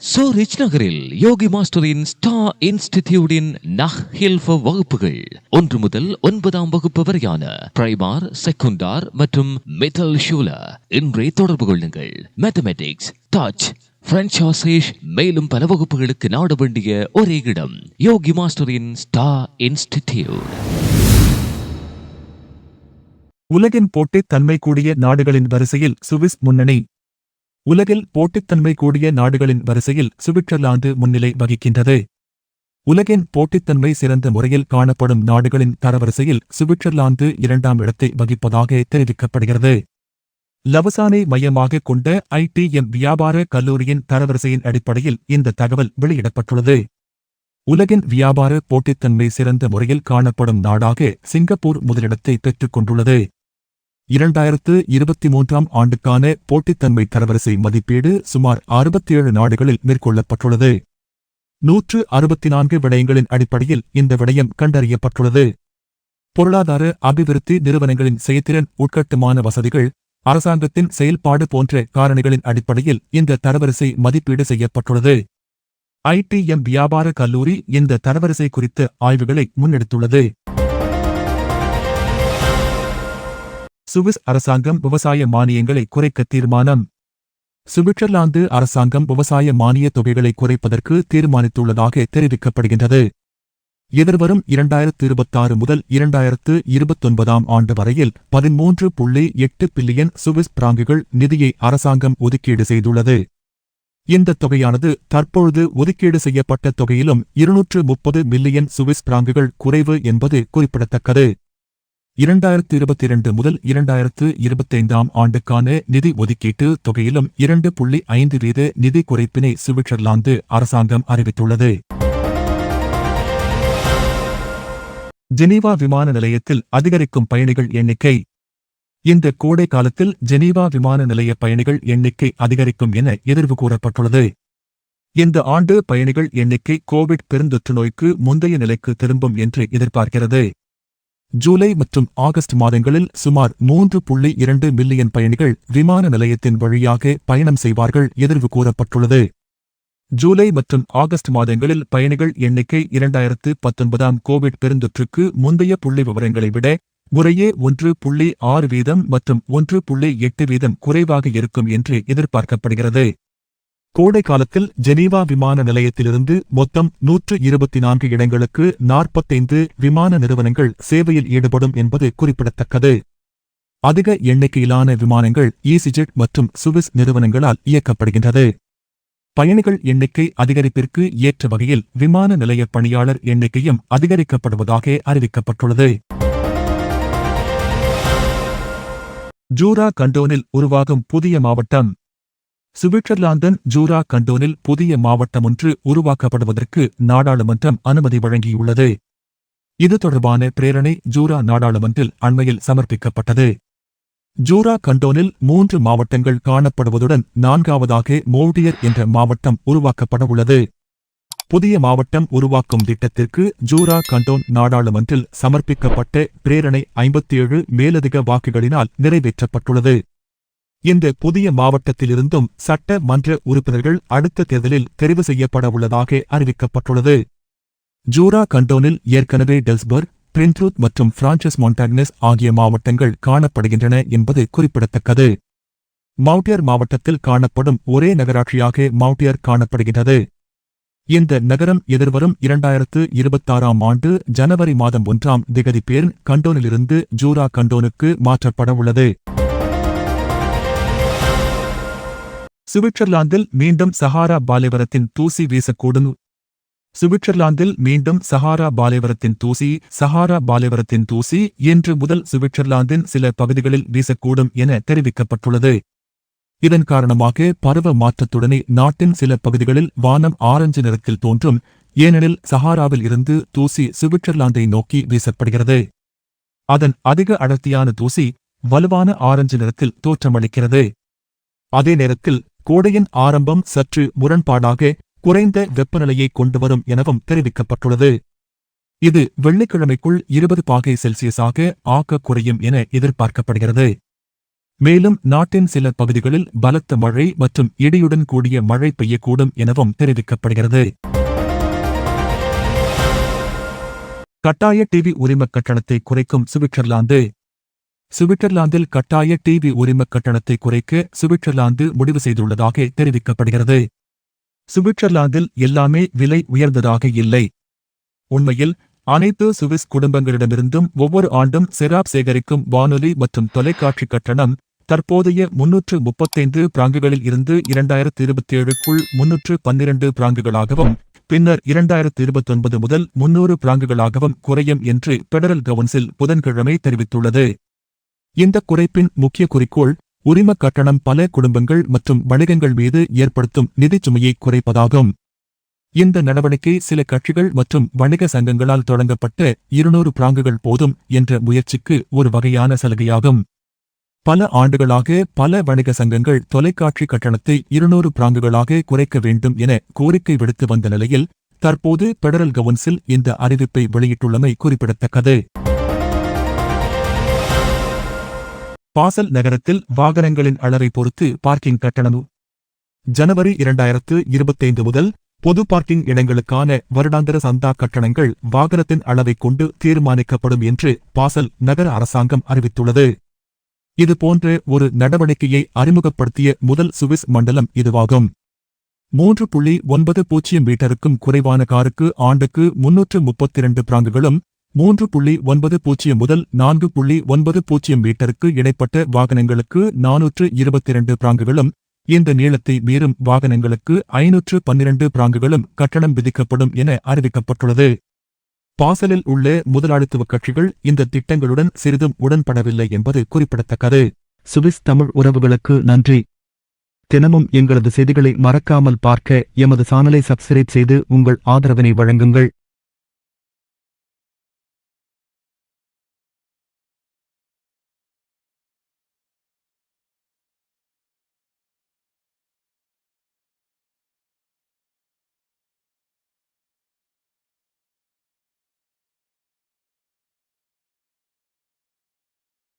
சோரிச் நகரில் யோகி மாஸ்டரின் ஸ்டா இன்ஸ்டிடியூடின் நஹ் ஹில்ஃப வகுப்புகள். ஒன்று முதல் ஒன்பதாம் வகுப்பு வரையான பிரைமார் செகுண்டார் மற்றும் மெட்டல் ஷூல. இன்றே தொடர்பு கொள்ளுங்கள். மேத்தமெட்டிக்ஸ் டச் பிரெஞ்ச் ஆசேஷ் மேலும் பல வகுப்புகளுக்கு நாட வேண்டிய ஒரே இடம் யோகி மாஸ்டரின் ஸ்டா இன்ஸ்டிடியூட். உலகின் போட்டித்தன்மை கூடிய நாடுகளின் வரிசையில் சுவிஸ் முன்னணி உலகில் போட்டித்தன்மை கூடிய நாடுகளின் வரிசையில் சுவிட்சர்லாந்து முன்னிலை வகிக்கின்றது. உலகின் போட்டித்தன்மை சிறந்த முறையில் காணப்படும் நாடுகளின் தரவரிசையில் சுவிட்சர்லாந்து இரண்டாம் இடத்தை வகிப்பதாக தெரிவிக்கப்படுகிறது. லவசானை மையமாக கொண்ட ஐடிஎம் வியாபார கல்லூரியின் தரவரிசையின் அடிப்படையில் இந்த தகவல் வெளியிடப்பட்டுள்ளது. உலகின் வியாபார போட்டித்தன்மை சிறந்த முறையில் காணப்படும் நாடாக சிங்கப்பூர் முதலிடத்தை பெற்றுக் கொண்டுள்ளது. இரண்டாயிரத்து இருபத்தி மூன்றாம் ஆண்டுக்கான போட்டித்தன்மை தரவரிசை மதிப்பீடு சுமார் அறுபத்தேழு நாடுகளில் மேற்கொள்ளப்பட்டுள்ளது. நூற்று அறுபத்தி நான்கு விடயங்களின் அடிப்படையில் இந்த விடயம் கண்டறியப்பட்டுள்ளது. பொருளாதார அபிவிருத்தி நிறுவனங்களின் செயற்திறன் உட்கட்டுமான வசதிகள் அரசாங்கத்தின் செயல்பாடு போன்ற காரணிகளின் அடிப்படையில் இந்த தரவரிசை மதிப்பீடு செய்யப்பட்டுள்ளது. ஐடிஎம் வியாபார கல்லூரி இந்த தரவரிசை குறித்த ஆய்வுகளை முன்னெடுத்துள்ளது. சுவிஸ் அரசாங்கம் விவசாய மானியங்களை குறைக்க தீர்மானம். சுவிட்சர்லாந்து அரசாங்கம் விவசாய மானியத் தொகைகளை குறைப்பதற்கு தீர்மானித்துள்ளதாக தெரிவிக்கப்படுகின்றது. எதிர்வரும் இரண்டாயிரத்து இருபத்தாறு முதல் இரண்டாயிரத்து இருபத்தொன்பதாம் ஆண்டு வரையில் பதிமூன்று புள்ளி எட்டு பில்லியன் சுவிஸ் பிராங்குகள் நிதியை அரசாங்கம் ஒதுக்கீடு செய்துள்ளது. இந்த தொகையானது தற்பொழுது ஒதுக்கீடு செய்யப்பட்ட தொகையிலும் இருநூற்று முப்பது மில்லியன் சுவிஸ் பிராங்குகள் குறைவு என்பது குறிப்பிடத்தக்கது. இரண்டாயிரத்து இருபத்தி இரண்டு முதல் இரண்டாயிரத்து இருபத்தைந்தாம் ஆண்டுக்கான நிதி ஒதுக்கீட்டு தொகையிலும் இரண்டு புள்ளி ஐந்து வீத நிதி குறைப்பினை சுவிட்சர்லாந்து அரசாங்கம் அறிவித்துள்ளது. ஜெனீவா விமான நிலையத்தில் அதிகரிக்கும் பயணிகள் எண்ணிக்கை இந்த கோடை காலத்தில் ஜெனீவா விமான நிலைய பயணிகள் எண்ணிக்கை அதிகரிக்கும் என எதிர்வு கூறப்பட்டுள்ளது. இந்த ஆண்டு பயணிகள் எண்ணிக்கை கோவிட் பெருந்தொற்று நோய்க்கு முந்தைய நிலைக்கு திரும்பும் என்று எதிர்பார்க்கிறது. ஜூலை மற்றும் ஆகஸ்ட் மாதங்களில் சுமார் மூன்று புள்ளி இரண்டு மில்லியன் பயணிகள் விமான நிலையத்தின் வழியாக பயணம் செய்வார்கள் எதிர்வு கூறப்பட்டுள்ளது. ஜூலை மற்றும் ஆகஸ்ட் மாதங்களில் பயணிகள் எண்ணிக்கை இரண்டாயிரத்து பத்தொன்பதாம் கோவிட் பெருந்தொற்றுக்கு முந்தைய புள்ளி விவரங்களை விட முறையே ஒன்று புள்ளி ஆறு வீதம் மற்றும் ஒன்று புள்ளி எட்டு வீதம் குறைவாக இருக்கும் என்று எதிர்பார்க்கப்படுகிறது. கோடை காலத்தில் ஜெனீவா விமான நிலையத்திலிருந்து மொத்தம் நூற்று இருபத்தி நான்கு இடங்களுக்கு நாற்பத்தைந்து விமான நிறுவனங்கள் சேவையில் ஈடுபடும் என்பது குறிப்பிடத்தக்கது. அதிக எண்ணிக்கையிலான விமானங்கள் ஈசிஜெட் மற்றும் சுவிஸ் நிறுவனங்களால் இயக்கப்படுகின்றது. பயணிகள் எண்ணிக்கை அதிகரிப்பிற்கு ஏற்ற வகையில் விமான நிலைய பணியாளர் எண்ணிக்கையும் அதிகரிக்கப்படுவதாக அறிவிக்கப்பட்டுள்ளது. ஜூரா கண்டோனில் உருவாகும் புதிய மாவட்டம் சுவிட்சர்லாந்தன் ஜூரா கண்டோனில் புதிய மாவட்டம் ஒன்று உருவாக்கப்படுவதற்கு நாடாளுமன்றம் அனுமதி வழங்கியுள்ளது. இது தொடர்பான பிரேரணை ஜூரா நாடாளுமன்றில் அண்மையில் சமர்ப்பிக்கப்பட்டது. ஜூரா கண்டோனில் மூன்று மாவட்டங்கள் காணப்படுவதுடன் நான்காவதாக மோல்டியர் என்ற மாவட்டம் உருவாக்கப்படவுள்ளது. புதிய மாவட்டம் உருவாக்கும் திட்டத்திற்கு ஜூரா கண்டோன் நாடாளுமன்றில் சமர்ப்பிக்கப்பட்ட பிரேரணை ஐம்பத்தேழு மேலதிக வாக்குகளினால் நிறைவேற்றப்பட்டுள்ளது. இந்த புதிய மாவட்டத்திலிருந்தும் சட்ட மன்ற உறுப்பினர்கள் அடுத்த தேர்தலில் தெரிவு செய்யப்பட உள்ளதாக அறிவிக்கப்பட்டுள்ளது. ஜூரா கண்டோனில் ஏற்கனவே டெல்ஸ்பர்க் பிரின்ட்ரூத் மற்றும் பிரான்சஸ் மொண்டாக்னஸ் ஆகிய மாவட்டங்கள் காணப்படுகின்றன என்பது குறிப்பிடத்தக்கது. மவுண்டியர் மாவட்டத்தில் காணப்படும் ஒரே நகராட்சியாக மவுண்டியர் காணப்படுகின்றது. இந்த நகரம் எதிர்வரும் இரண்டாயிரத்து இருபத்தாறாம் ஆண்டு ஜனவரி மாதம் ஒன்றாம் திகதி பேர் கண்டோனிலிருந்து ஜூரா கண்டோனுக்கு மாற்றப்பட உள்ளது. சுவிட்சர்லாந்தில் மீண்டும் சஹாரா பாலைவரத்தின் தூசி வீசக்கூடும். சுவிட்சர்லாந்தில் மீண்டும் சஹாரா பாலைவரத்தின் தூசி சஹாரா பாலைவரத்தின் தூசி இன்று முதல் சுவிட்சர்லாந்தின் சில பகுதிகளில் வீசக்கூடும் என தெரிவிக்கப்பட்டுள்ளது. இதன் காரணமாக பருவ மாற்றத்துடனே நாட்டின் சில பகுதிகளில் வானம் ஆரஞ்சு நிறத்தில் தோன்றும். ஏனெனில் சஹாராவில் இருந்து தூசி சுவிட்சர்லாந்தை நோக்கி வீசப்படுகிறது. அதன் அதிக அடர்த்தியான தூசி வலுவான ஆரஞ்சு நிறத்தில் தோற்றமளிக்கிறது. அதே நேரத்தில் கோடையின் ஆரம்பம் சற்று முரண்பாடாக குறைந்த வெப்பநிலையை கொண்டுவரும் எனவும் தெரிவிக்கப்பட்டுள்ளது. இது வெள்ளிக்கிழமைக்குள் இருபது பாகை செல்சியஸாக ஆக்க குறையும் என எதிர்பார்க்கப்படுகிறது. மேலும் நாட்டின் சில பகுதிகளில் பலத்த மழை மற்றும் இடியுடன் கூடிய மழை பெய்யக்கூடும் எனவும் தெரிவிக்கப்படுகிறது. கட்டாய டிவி உரிமக் கட்டணத்தை குறைக்கும் சுவிட்சர்லாந்து சுவிட்சர்லாந்தில் கட்டாய டிவி உரிமக் கட்டணத்தை குறைக்க சுவிட்சர்லாந்து முடிவு செய்துள்ளதாக தெரிவிக்கப்படுகிறது. சுவிட்சர்லாந்தில் எல்லாமே விலை உயர்ந்ததாக இல்லை. உண்மையில் அனைத்து சுவிஸ் குடும்பங்களிடமிருந்தும் ஒவ்வொரு ஆண்டும் செராப் சேகரிக்கும் வானொலி மற்றும் தொலைக்காட்சி கட்டணம் தற்போதைய முன்னூற்று முப்பத்தைந்து பிராங்குகளில் இருந்து இரண்டாயிரத்து இருபத்தி ஏழுக்குள் முன்னூற்று பன்னிரண்டு பிராங்குகளாகவும் பின்னர் இரண்டாயிரத்து இருபத்தொன்பது முதல் முன்னூறு பிராங்குகளாகவும் குறையும் என்று பெடரல் கவுன்சில் புதன்கிழமை தெரிவித்துள்ளது. இந்த குறைப்பின் முக்கிய குறிக்கோள் உரிமக் கட்டணம் பல குடும்பங்கள் மற்றும் வணிகங்கள் மீது ஏற்படுத்தும் நிதிச் சுமையை குறைப்பதாகும். இந்த நடவடிக்கை சில கட்சிகள் மற்றும் வணிக சங்கங்களால் தொடங்கப்பட்ட இருநூறு பிராங்குகள் போதும் என்ற முயற்சிக்கு ஒரு வகையான சலுகையாகும். பல ஆண்டுகளாக பல வணிக சங்கங்கள் தொலைக்காட்சி கட்டணத்தை இருநூறு பிராங்குகளாக குறைக்க வேண்டும் என கோரிக்கை விடுத்து வந்த நிலையில் தற்போது பெடரல் கவுன்சில் இந்த அறிவிப்பை வெளியிட்டுள்ளமை குறிப்பிடத்தக்கது. பாசல் நகரத்தில் வாகனங்களின் அளவை பொறுத்து பார்க்கிங் கட்டணம். ஜனவரி இரண்டாயிரத்து இருபத்தைந்து முதல் பொது பார்க்கிங் இடங்களுக்கான வருடாந்திர சந்தா கட்டணங்கள் வாகனத்தின் அளவைக் கொண்டு தீர்மானிக்கப்படும் என்று பாசல் நகர அரசாங்கம் அறிவித்துள்ளது. இதுபோன்ற ஒரு நடவடிக்கையை அறிமுகப்படுத்திய முதல் சுவிஸ் மண்டலம் இதுவாகும். மூன்று புள்ளி ஒன்பது பூஜ்ஜியம் மீட்டருக்கும் குறைவான காருக்கு ஆண்டுக்கு முன்னூற்று முப்பத்தி இரண்டு பிராங்குகளும் மூன்று புள்ளி ஒன்பது பூஜ்ஜியம் முதல் நான்கு புள்ளி ஒன்பது பூஜ்ஜியம் மீட்டருக்கு இடைப்பட்ட வாகனங்களுக்கு நானூற்று இருபத்தி இரண்டு பிராங்குகளும் இந்த நீளத்தை மீறும் வாகனங்களுக்கு ஐநூற்று பன்னிரண்டு பிராங்குகளும் கட்டணம் விதிக்கப்படும் என அறிவிக்கப்பட்டுள்ளது. பாசலில் உள்ள முதலாளித்துவ கட்சிகள் இந்த திட்டங்களுடன் சிறிதும் உடன்படவில்லை என்பது குறிப்பிடத்தக்கது. சுவிஸ் தமிழ் உறவுகளுக்கு நன்றி. தினமும் எங்களது செய்திகளை மறக்காமல் பார்க்க எமது சானலை சப்ஸ்கிரைப் செய்து உங்கள் ஆதரவினை வழங்குங்கள்.